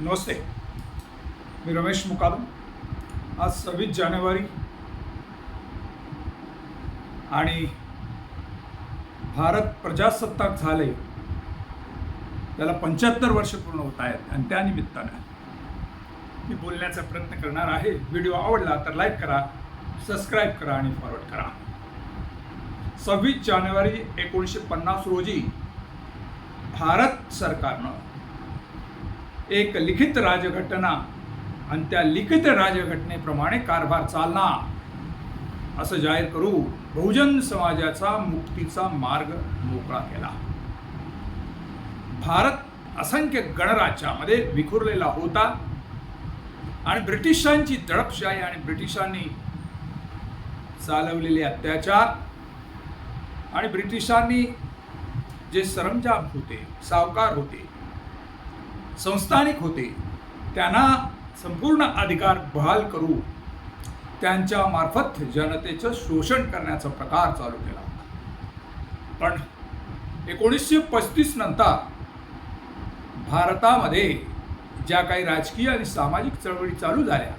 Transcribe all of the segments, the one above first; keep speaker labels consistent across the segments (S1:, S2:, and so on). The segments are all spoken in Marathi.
S1: नमस्ते मी रमेश मुकादम. आज सव्वीस जानेवारी आणि भारत प्रजासत्ताक झाले. त्याला पंच्याहत्तर वर्ष पूर्ण होत आहेत आणि त्यानिमित्तानं मी बोलण्याचा प्रयत्न करणार आहे. व्हिडिओ आवडला तर लाईक करा सबस्क्राईब करा आणि फॉरवर्ड करा. सव्वीस जानेवारी एकोणीसशे पन्नास रोजी भारत सरकारनं एक लिखित राजघटना आणि त्या लिखित राजघटनेप्रमाणे कारभार चालणार. असं जाहीर करू बहुजन समाजाचा मुक्तीचा मार्ग मोकळा केला. भारत असंख्य गणराज्यामध्ये विखुरलेला होता. आणि ब्रिटिशांची दडपशाही आणि ब्रिटिशांनी चालवलेले अत्याचार आणि ब्रिटिशांनी जे सरंजाम होते सावकार होते संस्थानिक होते. त्यांना संपूर्ण अधिकार बहाल करू त्यांच्या मार्फत जनतेचं शोषण करण्याचा प्रकार चालू केला. होता पण एकोणीसशे पस्तीस नंतर भारतामध्ये ज्या काही राजकीय आणि सामाजिक चळवळी चालू झाल्या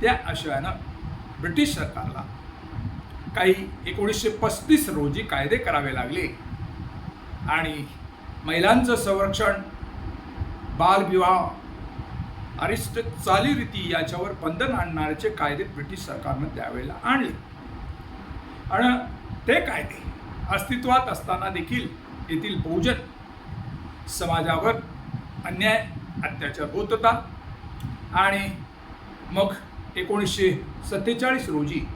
S1: त्या आशयानं ब्रिटिश सरकारला काही एकोणीसशे पस्तीस रोजी कायदे करावे लागले आणि महिलांचं संरक्षण बालविवाह अरिष्ट चालीरीती याच्यावर बंधन आणणाऱ्याचे कायदे ब्रिटिश सरकारनं त्यावेळेला आणले. आणि ते कायदे अस्तित्वात असताना देखील येथील बहुजन समाजावर अन्याय अत्याचार होत होता. आणि मग एकोणीसशे सत्तेचाळीस रोजी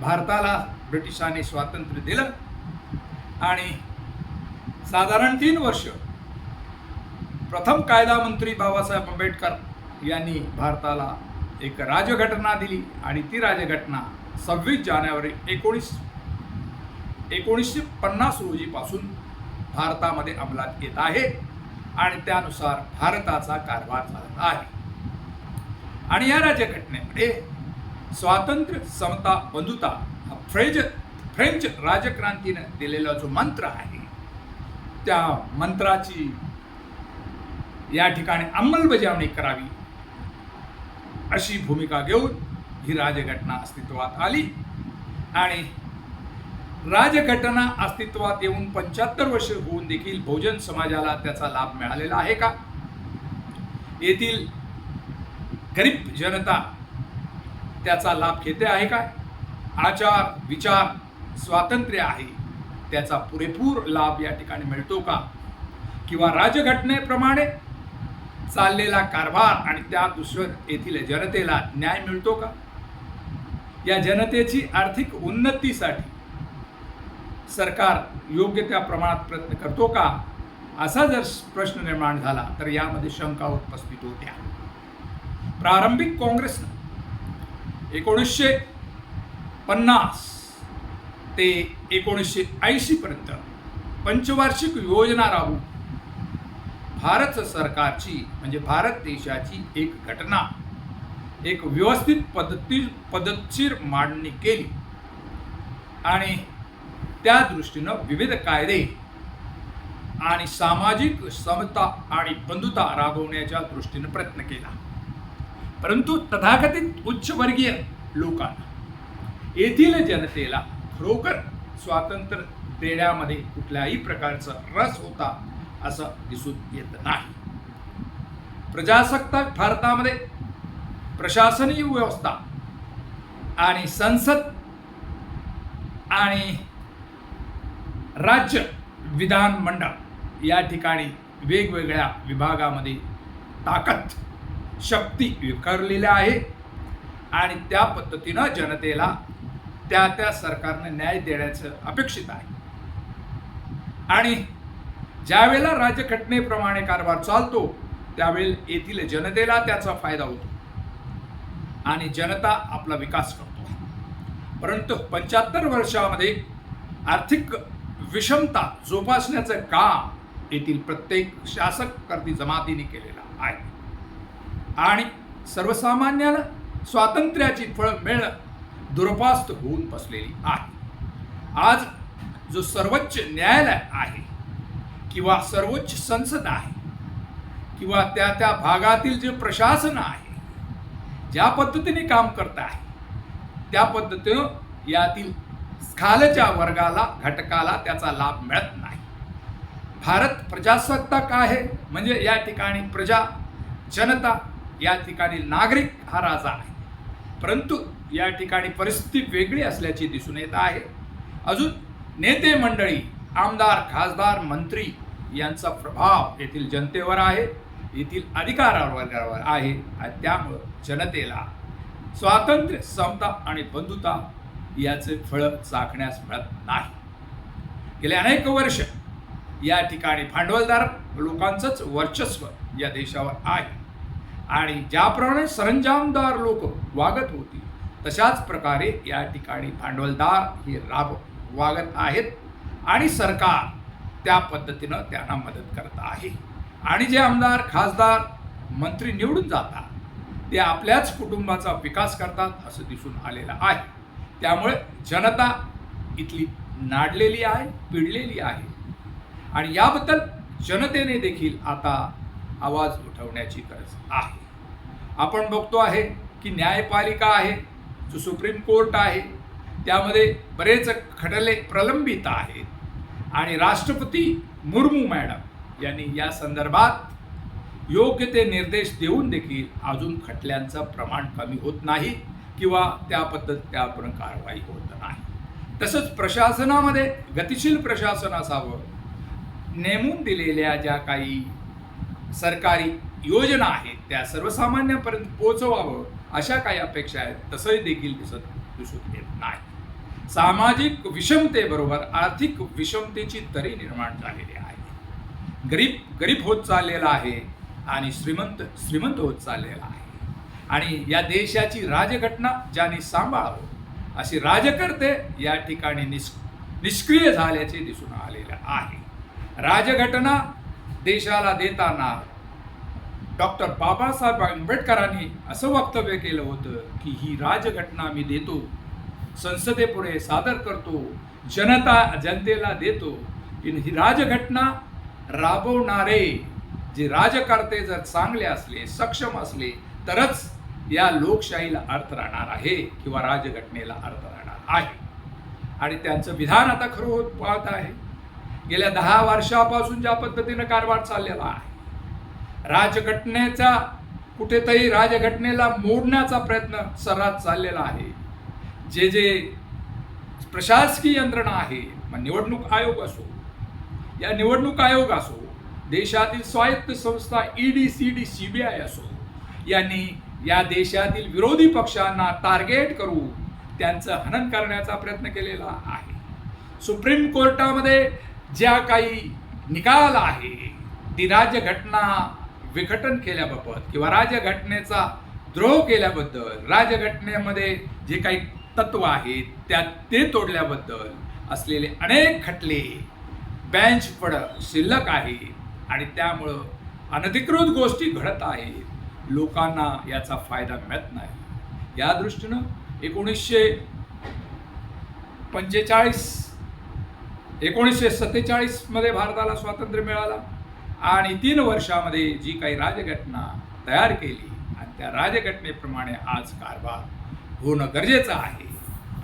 S1: भारताला ब्रिटिशांनी स्वातंत्र्य दिलं. आणि साधारण तीन वर्ष प्रथम कायदा मंत्री बाबासाहेब आंबेडकर यांनी भारताला एक राजघटना दिली आणि ती राजघटना सव्वीस जानेवारी एकोणीस एकोणीसशे पन्नास रोजीपासून भारतामध्ये अंमलात येत आहे आणि त्यानुसार भारताचा कारभार चालत आहे. आणि या राज्यघटनेमध्ये स्वातंत्र्य समता बंधुता हा फ्रेंच फ्रेंच राजक्रांतीनं दिलेला जो मंत्र आहे त्या मंत्राची या ठिकाणी अंमलबजावणी करावी अशी भूमिका घेऊन ही राजघटना अस्तित्वात आली. आणि राजघटना अस्तित्वात येऊन पंच्याहत्तर वर्ष होऊन देखील बहुजन समाजाला त्याचा लाभ मिळालेला आहे का? येथील गरीब जनता त्याचा लाभ घेते आहे काय आचार विचार स्वातंत्र्य आहे त्याचा पुरेपूर लाभ या ठिकाणी मिळतो का? किंवा राजघटनेप्रमाणे चाललेला कारभार आणि त्या दुसऱ्या येथील जनतेला न्याय मिळतो का? या जनतेची आर्थिक उन्नतीसाठी सरकार योग्य त्या प्रमाणात प्रयत्न करतो का? असा जर प्रश्न निर्माण झाला तर यामध्ये शंका उपस्थित होत्या. प्रारंभिक काँग्रेसनं एकोणीसशे पन्नास ते एकोणीसशे ऐंशीपर्यंत पंचवार्षिक योजना राबवून भारत सरकारची म्हणजे भारत देशाची एक घटना एक व्यवस्थित पद्धती पद्धतशीर मांडणी केली. आणि त्या दृष्टीनं विविध कायदे आणि सामाजिक समता आणि बंधुता राबवण्याच्या दृष्टीनं प्रयत्न केला. परंतु तथाकथित उच्चवर्गीय लोकांना येथील जनतेला खरोखर स्वातंत्र्य देण्यामध्ये कुठल्याही प्रकारचा रस होता असं दिसून येत नाही. प्रजासत्ताक भारतामध्ये प्रशासनीय व्यवस्था आणि संसद आणि राज्य विधानमंडळ या ठिकाणी वेगवेगळ्या विभागामध्ये ताकद शक्ती विखरलेल्या आहे आणि त्या पद्धतीनं जनतेला त्या त्या सरकारनं न्याय देण्याचं अपेक्षित आहे. आणि ज्यावेळेला राजघटनेप्रमाणे कारभार चालतो त्यावेळी येथील जनतेला त्याचा फायदा होतो. आणि जनता आपला विकास करतो. परंतु पंच्याहत्तर वर्षामध्ये आर्थिक विषमता जोपासण्याचं काम येथील प्रत्येक शासक कर्ती जमातीने केलेलं आहे. आणि सर्वसामान्याला स्वातंत्र्याची फळं मिळणं दुरपास्त होऊन बसलेली आहे. आज जो सर्वोच्च न्यायालय आहे किंवा सर्वोच्च संसद आहे किंवा त्या त्या भागातील जे प्रशासन आहे ज्या पद्धतीने काम करत आहे त्या पद्धतीनं यातील खालच्या वर्गाला घटकाला त्याचा लाभ मिळत नाही. भारत प्रजासत्ताक आहे म्हणजे या ठिकाणी प्रजा जनता या ठिकाणी नागरिक हा राजा आहे. परंतु या ठिकाणी परिस्थिती वेगळी असल्याची दिसून येत आहे. अजून नेते मंडळी आमदार खासदार मंत्री यांचा प्रभाव येथील जनतेवर आहे येथील अधिकारावर आहे आणि त्यामुळं जनतेला स्वातंत्र्य समता आणि बंधुता याचे फळ चाखण्यास मिळत नाही. गेले अनेक वर्ष या ठिकाणी भांडवलदार लोकांचंच वर्चस्व या देशावर आहे. आणि ज्याप्रमाणे सरंजामदार लोक वागत होती तशाच प्रकारे या ठिकाणी भांडवलदार हे राब वागत आहेत. आणि सरकार त्या पद्धतीनं त्यांना मदत करत आहे. आणि जे आमदार खासदार मंत्री निवडून जातात ते आपल्याच कुटुंबाचा विकास करतात असं दिसून आलेलं आहे. त्यामुळे जनता इथली नाडलेली आहे पिडलेली आहे. आणि याबद्दल जनतेने देखील आता आवाज उठवण्याची गरज आहे. आपण बघतो आहे की न्यायपालिका आहे जो सुप्रीम कोर्ट आहे त्यामध्ये बरेच खटले प्रलंबित आहेत. आणि राष्ट्रपती मुर्मू मॅडम यांनी या संदर्भात योग्य ते निर्देश देऊन देखील अजून खटल्यांचं प्रमाण कमी होत नाही किंवा त्या पद्धत त्यापर्यंत कारवाई होत नाही. तसंच प्रशासनामध्ये गतिशील प्रशासन असावं नेमून दिलेल्या ज्या काही सरकारी योजना आहेत त्या सर्वसामान्यांपर्यंत पोहोचवावं अशा काही अपेक्षा आहेत तसंही देखील दिसत दिसून येत नाही. सामाजिक विषमतेबरोबर आर्थिक विषमतेची तरी निर्माण झालेली आहे. गरीब गरीब होत चाललेला आहे आणि श्रीमंत श्रीमंत होत चाललेला आहे. आणि या देशाची राजघटना ज्यांनी सांभाळावं अशी राजकर्ते या ठिकाणी निष् निष्क्रिय झाल्याचे दिसून आलेलं आहे. राजघटना देशाला देताना डॉक्टर बाबासाहेब आंबेडकरांनी असं वक्तव्य केलं होतं की ही राजघटना मी देतो संसदेपुढे सादर करतो जनता जनतेला देतो. की ही राजघटना राबवणारे जे राजकर्ते जर चांगले असले सक्षम असले तरच या लोकशाहीला अर्थ राहणार आहे किंवा राजघटनेला अर्थ राहणार आहे. आणि त्यांचं विधान आता खरं होत पाहत आहे. गेल्या दहा वर्षापासून ज्या पद्धतीनं कारभार चाललेला आहे राजघटनेचा कुठेतरी राजघटनेला मोडण्याचा प्रयत्न सर्रास चाललेला आहे. जे जे प्रशासकीय यंत्रणा आहे मग निवडणूक आयोग असो या निवडणूक आयोग असो देशातील स्वायत्त संस्था ED C D C B I असो यांनी या देशातील विरोधी पक्षांना टार्गेट करून त्यांचं हनन करण्याचा प्रयत्न केलेला आहे. सुप्रीम कोर्टामध्ये ज्या काही निकाल आहे ती राज्यघटना विघटन केल्याबाबत किंवा राज्यघटनेचा द्रोह केल्याबद्दल राज्यघटनेमध्ये जे काही तत्व आहेत त्या ते तोडल्याबद्दल असलेले अनेक खटले बेंच पड शिल्लक आहेत आणि त्यामुळं अनधिकृत गोष्टी घडत आहेत. लोकांना याचा फायदा मिळत नाही. या दृष्टीनं एकोणीसशे पंचेचाळीस एकोणीसशे सत्तेचाळीसमध्ये भारताला स्वातंत्र्य मिळाला आणि तीन वर्षामध्ये जी काही राजघटना तयार केली आणि त्या राजघटनेप्रमाणे आज कारभार होणं गरजेचं आहे.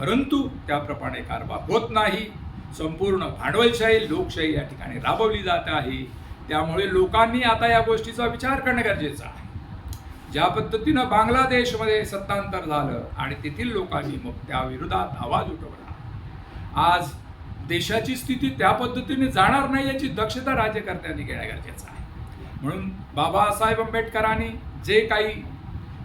S1: परंतु त्याप्रमाणे कारभार होत नाही. संपूर्ण भांडवलशाही लोकशाही या ठिकाणी राबवली जात आहे. त्यामुळे लोकांनी आता या गोष्टीचा विचार करणं गरजेचं आहे. ज्या पद्धतीनं बांगलादेशमध्ये सत्तांतर झालं आणि तेथील लोकांनी मग त्या विरोधात आवाज उठवला. आज देशाची स्थिती त्या पद्धतीने जाणार नाही याची दक्षता राज्यकर्त्यांनी घेणं गरजेचं आहे. म्हणून बाबासाहेब आंबेडकरांनी जे काही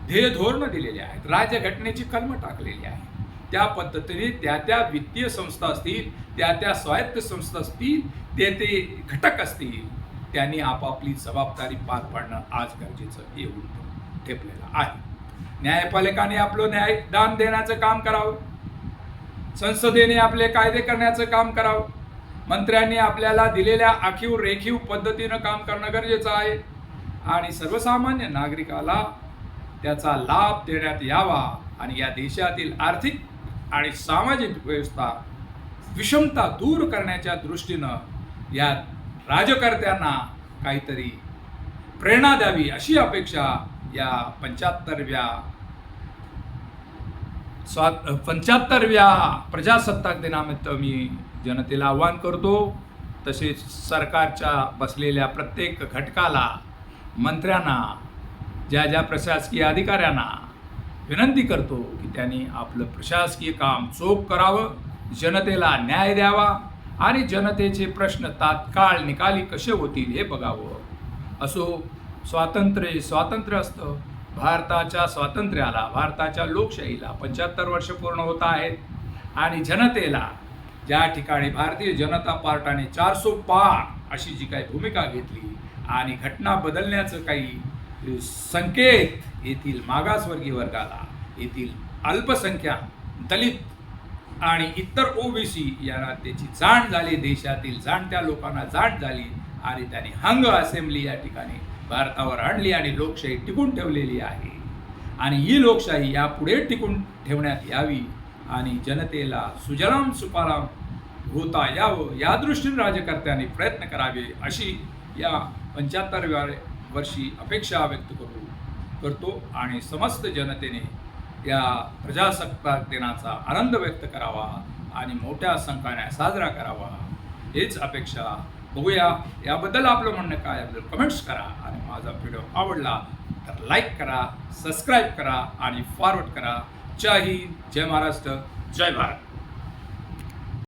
S1: ध्येय धोरणं दिलेली आहेत. राज्यघटनेची कलमं टाकलेली आहे त्या पद्धतीने त्या त्या वित्तीय संस्था असतील त्या त्या स्वायत्त संस्था असतील ते ते घटक असतील त्यांनी आपापली जबाबदारी पार पाडणं आज गरजेचं एवढं ठेपलेलं आहे. न्यायपालिकाने आपलं न्यायदान देण्याचं काम करावं. संसदेने आपले कायदे करण्याचं काम करावं. मंत्र्यांनी आपल्याला दिलेल्या आखीव रेखीव पद्धतीनं काम करणं गरजेचं आहे. आणि सर्वसामान्य नागरिकाला त्याचा लाभ देण्यात यावा आणि या देशातील आर्थिक आणि सामाजिक व्यवस्था विषमता दूर करण्याच्या दृष्टीनं या राजकर्त्यांना काहीतरी प्रेरणा द्यावी अशी अपेक्षा या पंच्याहत्तरव्या स्वा पंच्याहत्तरव्या प्रजासत्ताक दिनामित्त मी जनतेला आव्हान करतो. तसेच सरकारच्या बसलेल्या प्रत्येक घटकाला मंत्र्यांना ज्या ज्या प्रशासकीय अधिकाऱ्यांना विनंती करतो की त्यांनी आपलं प्रशासकीय काम चोख करावं जनतेला न्याय द्यावा आणि जनतेचे प्रश्न तात्काळ निकाली कसे होतील हे बघावं. असो स्वातंत्र्य स्वातंत्र्य असतं. भारताच्या स्वातंत्र्याला भारताच्या लोकशाहीला पंच्याहत्तर वर्ष पूर्ण होत आहेत आणि जनतेला ज्या ठिकाणी भारतीय जनता पार्टाने चारसो पार अशी जी काही भूमिका घेतली आणि घटना बदलण्याचं काही संकेत येथील मागासवर्गीय वर्गाला येथील अल्पसंख्याक दलित आणि इतर ओबीसी यांना त्याची जाण झाली देशातील जाणत्या लोकांना जाण झाली आणि त्यांनी हंग असेंब्ली या ठिकाणी भारतावर आणली आणि लोकशाही टिकून ठेवलेली आहे. आणि ही लोकशाही यापुढे टिकून ठेवण्यात यावी आणि जनतेला सुजराम सुपाराम होता यावं या दृष्टीने राज्यकर्त्यांनी प्रयत्न करावे अशी या पंच्याहत्तरव्या वर्षी अपेक्षा व्यक्त करू करतो आणि समस्त जनतेने या प्रजासत्ताक दिनाचा आनंद व्यक्त करावा आणि मोठ्या संख्याने साजरा करावा. हेच अपेक्षा बघूया. याबद्दल आपलं म्हणणं काय? आपलं कमेंट्स करा. आणि माझा व्हिडिओ आवडला तर लाईक करा सबस्क्राईब करा आणि फॉरवर्ड करा. जय हिंद जय महाराष्ट्र जय भारत.